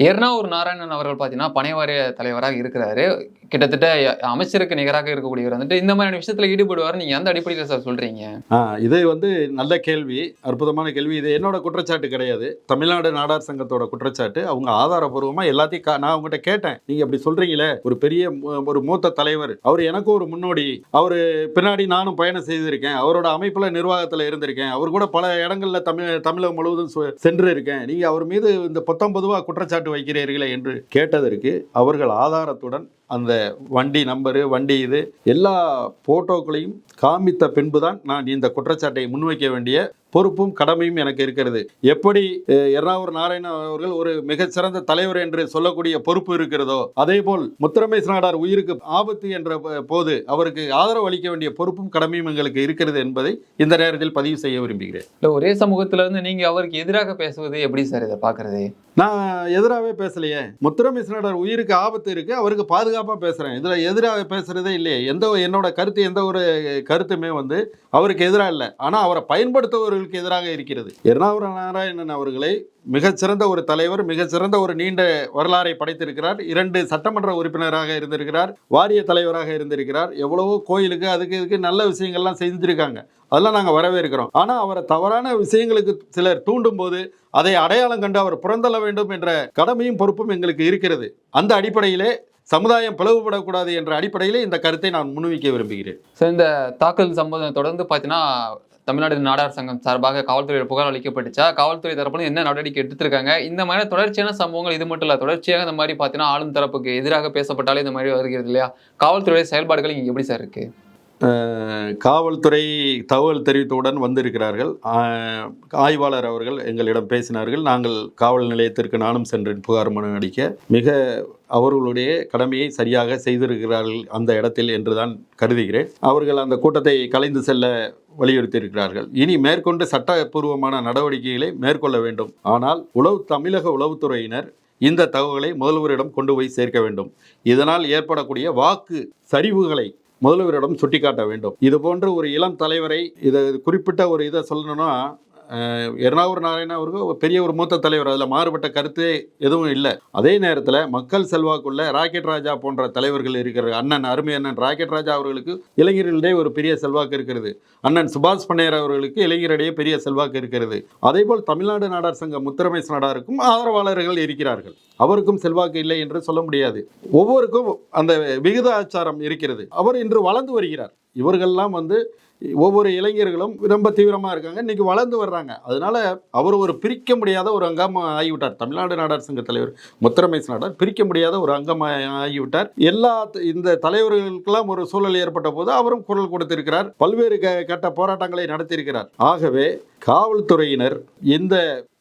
எர்ணாவூர் நாராயணன் அவர்கள் பார்த்தீங்கன்னா பனைவாரிய தலைவராக இருக்கிறாரு. கிட்டத்தட்ட அமைச்சருக்கு நிகராக இருக்கக்கூடியவர் வந்துட்டு இந்த மாதிரியான விஷயத்தில் ஈடுபடுவார். நீங்கள் எந்த அடிப்படையில் சார் சொல்கிறீங்க இது வந்து நல்ல கேள்வி அற்புதமான கேள்வி. இது என்னோட குற்றச்சாட்டு கிடையாது. தமிழ்நாடு நாடார் சங்கத்தோட குற்றச்சாட்டு. அவங்க ஆதாரபூர்வமாக எல்லாத்தையும் கா- நான் அவங்ககிட்ட கேட்டேன். நீங்கள் அப்படி சொல்கிறீங்களே ஒரு பெரிய ஒரு மூத்த தலைவர். அவர் எனக்கும் ஒரு முன்னோடி. அவர் பின்னாடி நானும் பயணம் செய்திருக்கேன். அவரோட அமைப்பில் நிர்வாகத்தில் இருந்திருக்கேன். அவர் கூட பல இடங்களில் தமிழ் தமிழகம் முழுவதும் சென்று இருக்கேன் நீங்கள் அவர் மீது இந்த பத்தொன்பது ரூபா குற்றச்சாட்டு வைக்கிறீர்களே என்று கேட்டதற்கு அவர்கள் ஆதாரத்துடன் அந்த வண்டி நம்பரு வண்டி இது எல்லா போட்டோக்களையும் காமித்த பின்புதான் நான் இந்த குற்றச்சாட்டை முன்வைக்க வேண்டிய பொறுப்பும் கடமையும் எனக்கு இருக்கிறது. எப்படி எர்ணாவூர் நாராயணன் அவர்கள் ஒரு மிகச்சிறந்த தலைவர் என்று சொல்லக்கூடிய பொறுப்பு இருக்கிறதோ அதே போல் முத்துரமேஸ் நாடார் உயிருக்கு ஆபத்து என்ற போது அவருக்கு ஆதரவு அளிக்க வேண்டிய பொறுப்பும் கடமையும் எங்களுக்கு இருக்கிறது என்பதை இந்த நேரத்தில் பதிவு செய்ய விரும்புகிறேன். இல்ல ஒரே சமூகத்துல இருந்து நீங்க அவருக்கு எதிராக பேசுவது எப்படி சார் இதை பாக்குறது நான் எதிராகவே பேசலையே. முத்துரமேஸ் நாடார் உயிருக்கு ஆபத்து இருக்கு அவருக்கு பாதுகாப்பா அப்பா பேசுகிறேன் இதில் எதிராக பேசுறதே இல்லையே. எந்த என்னோட கருத்து எந்த ஒரு கருத்துமே வந்து அவருக்கு எதிராக இல்லை. ஆனால் அவரை பயன்படுத்துபவர்களுக்கு எதிராக இருக்கிறது. எர்ணாபுர நாராயணன் அவர்களை மிகச்சிறந்த ஒரு தலைவர் மிகச்சிறந்த ஒரு நீண்ட வரலாறை படைத்திருக்கிறார். இரண்டு சட்டமன்ற உறுப்பினராக இருந்திருக்கிறார். வாரிய தலைவராக இருந்திருக்கிறார். எவ்வளவோ கோயிலுக்கு அதுக்கு இதுக்கு நல்ல விஷயங்கள்லாம் செஞ்சுருக்காங்க அதெல்லாம் நாங்கள் வரவேற்கிறோம். ஆனால் அவரை தவறான விஷயங்களுக்கு சிலர் தூண்டும் போது அதை அடையாளம் கண்டு அவர் புறந்தள்ள வேண்டும் என்ற கடமையும் பொறுப்பும் எங்களுக்கு இருக்கிறது. அந்த அடிப்படையிலே சமுதாயம் பிளவுபடக்கூடாது என்ற அடிப்படையிலே இந்த கருத்தை நான் முன்வைக்க விரும்புகிறேன். சார் இந்த தாக்கல் சம்பவம் தொடர்ந்து பார்த்தீங்கன்னா தமிழ்நாடு நாடார் சங்கம் சார்பாக காவல்துறையில் புகார் அளிக்கப்பட்டுச்சா? காவல்துறை தரப்புல என்ன நடவடிக்கை எடுத்திருக்காங்க? இந்த மாதிரி தொடர்ச்சியான சம்பவங்கள் இது மட்டும் இல்லை தொடர்ச்சியாக இந்த மாதிரி பார்த்தீங்கன்னா ஆளும் தரப்புக்கு எதிராக பேசப்பட்டாலே இந்த மாதிரி வருகிறது இல்லையா? காவல்துறையுடைய செயல்பாடுகள் இங்கே எப்படி சார் இருக்குது காவல்துறை தகவல் தெரிவித்தவுடன் வந்திருக்கிறார்கள். ஆய்வாளர் அவர்கள் எங்களிடம் பேசினார்கள். நாங்கள் காவல் நிலையத்திற்கு நானும் சென்றேன் புகார் மனு அடிக்க. மிக அவர்களுடைய கடமையை சரியாக செய்திருக்கிறார்கள் அந்த இடத்தில் என்றுதான் கருதுகிறேன். அவர்கள் அந்த கூட்டத்தை கலைந்து செல்ல வலியுறுத்தியிருக்கிறார்கள். இனி மேற்கொண்டு சட்டப்பூர்வமான நடவடிக்கைகளை மேற்கொள்ள வேண்டும். ஆனால் உளவு தமிழக உளவுத்துறையினர் இந்த தகவலை முதல்வரிடம் கொண்டு போய் சேர்க்க வேண்டும். இதனால் ஏற்படக்கூடிய வாக்கு சரிவுகளை முதல்வரிடம் சுட்டிக்காட்ட வேண்டும். இது போன்ற ஒரு இளம் தலைவரை இதை குறிப்பிட்ட ஒரு இதை சொல்லணும்னா எர்ணாவூர் நாராயணன் அவர்கள் ஒரு பெரிய ஒரு மூத்த தலைவர். அதில் மாறுபட்ட கருத்து எதுவும் இல்லை. அதே நேரத்தில் மக்கள் செல்வாக்குள்ள ராக்கெட் ராஜா போன்ற தலைவர்கள் இருக்கிற அண்ணன் அருமை அண்ணன் ராக்கெட் ராஜா அவர்களுக்கு இளைஞர்களிடையே ஒரு பெரிய செல்வாக்கு இருக்கிறது. அண்ணன் சுபாஷ் பண்ணையர் அவர்களுக்கு இளைஞரிடையே பெரிய செல்வாக்கு இருக்கிறது. அதேபோல் தமிழ்நாடு நாடார் சங்க முத்துரமேஸ் நாடாருக்கும் ஆதரவாளர்கள் இருக்கிறார்கள். அவருக்கும் செல்வாக்கு இல்லை என்று சொல்ல முடியாது. ஒவ்வொருக்கும் அந்த விகிதாச்சாரம் இருக்கிறது. அவர் இன்று வளர்ந்து வருகிறார். இவர்கள்லாம் வந்து ஒவ்வொரு இளைஞர்களும் ரொம்ப தீவிரமாக இருக்காங்க. இன்றைக்கி வளர்ந்து வர்றாங்க. அதனால் அவர் ஒரு பிரிக்க முடியாத ஒரு அங்கமாக ஆகிவிட்டார். தமிழ்நாடு நாடார் சங்க தலைவர் முத்தரமேஸ் நாடார் பிரிக்க முடியாத ஒரு அங்கம் ஆகிவிட்டார். எல்லா இந்த தலைவர்களுக்கெல்லாம் ஒரு சூழல் ஏற்பட்ட போது அவரும் குரல் கொடுத்திருக்கிறார். பல்வேறு க கட்ட போராட்டங்களை நடத்தியிருக்கிறார். ஆகவே காவல்துறையினர் இந்த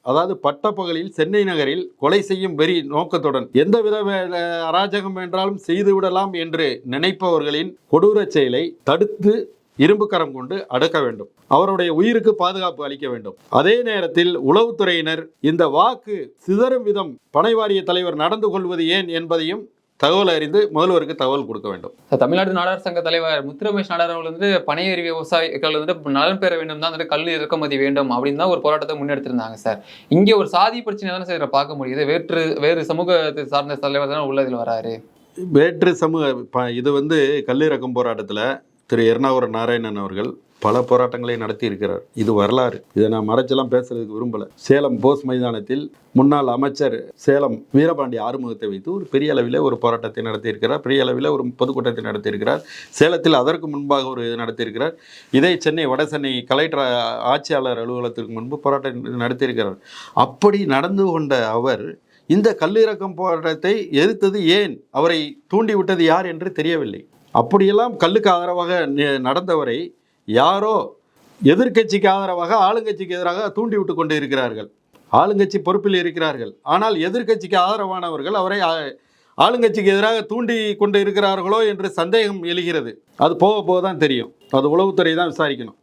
அதாவது பட்டப்பகலில் சென்னை நகரில் கொலை செய்யும் வெறி நோக்கத்துடன் எந்தவித வே- அராஜகம் என்றாலும் செய்துவிடலாம் என்று நினைப்பவர்களின் கொடூரச் செயலை தடுத்து இரும்பு கரம் கொண்டு அடக்க வேண்டும். அவருடைய உயிருக்கு பாதுகாப்பு அளிக்க வேண்டும். அதே நேரத்தில் உளவுத்துறையினர் இந்த வாக்கு சிதறும் விதம் பனைவாரிய தலைவர் நடந்து கொள்வது ஏன் என்பதையும் தகவல் அறிந்து முதல்வருக்கு தகவல் கொடுக்க வேண்டும். சார், தமிழ்நாடு நாடார் சங்க தலைவர் முத்துரமேஷ் நாடார் அவர்கள் வந்து பனையேறி விவசாயிகள் வந்து நலன் பெற வேண்டும் தான் வந்துட்டு கல் இறக்குமதி வேண்டும் அப்படின்னு தான் ஒரு போராட்டத்தை முன்னெடுத்திருந்தாங்க சார். இங்கே ஒரு சாதி பிரச்சனை தானே சார் இதை பார்க்க முடியுது. வேற்று வேறு சமூகத்தை சார்ந்த தலைவர் தானே உள்ள இதில் வராரு. வேற்று சமூக இது வந்து கல்லிறக்கும் போராட்டத்தில் திரு எர்ணாவூர் நாராயணன் அவர்கள் பல போராட்டங்களை நடத்தி இருக்கிறார். இது வரலாறு. இதை நான் மறைச்செல்லாம் பேசுறதுக்கு விரும்பல. சேலம் போஸ் மைதானத்தில் முன்னாள் அமைச்சர் சேலம் வீரபாண்டி ஆறுமுகத்தை வைத்து ஒரு பெரிய அளவில் ஒரு போராட்டத்தை நடத்தியிருக்கிறார் பெரிய அளவில் ஒரு பொதுக்கூட்டத்தை நடத்தியிருக்கிறார் சேலத்தில் அதற்கு முன்பாக ஒரு இது நடத்தியிருக்கிறார் இதை சென்னை வட சென்னை கலெக்டர் ஆட்சியாளர் அலுவலகத்திற்கு முன்பு போராட்டம் நடத்தியிருக்கிறார் அப்படி நடந்து கொண்ட அவர் இந்த கல்லிறக்கம் போராட்டத்தை எதிர்த்தது ஏன்? அவரை தூண்டிவிட்டது யார் என்று தெரியவில்லை. அப்படியெல்லாம் கல்லுக்கு ஆதரவாக நடந்தவரை யாரோ எதிர்க்கட்சிக்கு ஆதரவாக ஆளுங்கட்சிக்கு எதிராக தூண்டிவிட்டு கொண்டு இருக்கிறார்கள். ஆளுங்கட்சி பொறுப்பில் இருக்கிறார்கள். ஆனால் எதிர்க்கட்சிக்கு ஆதரவானவர்கள் அவரை ஆளுங்கட்சிக்கு எதிராக தூண்டி கொண்டு இருக்கிறார்களோ என்று சந்தேகம் எழுகிறது. அது போக போக தான் தெரியும். அது உளவுத்துறை தான் விசாரிக்கணும்.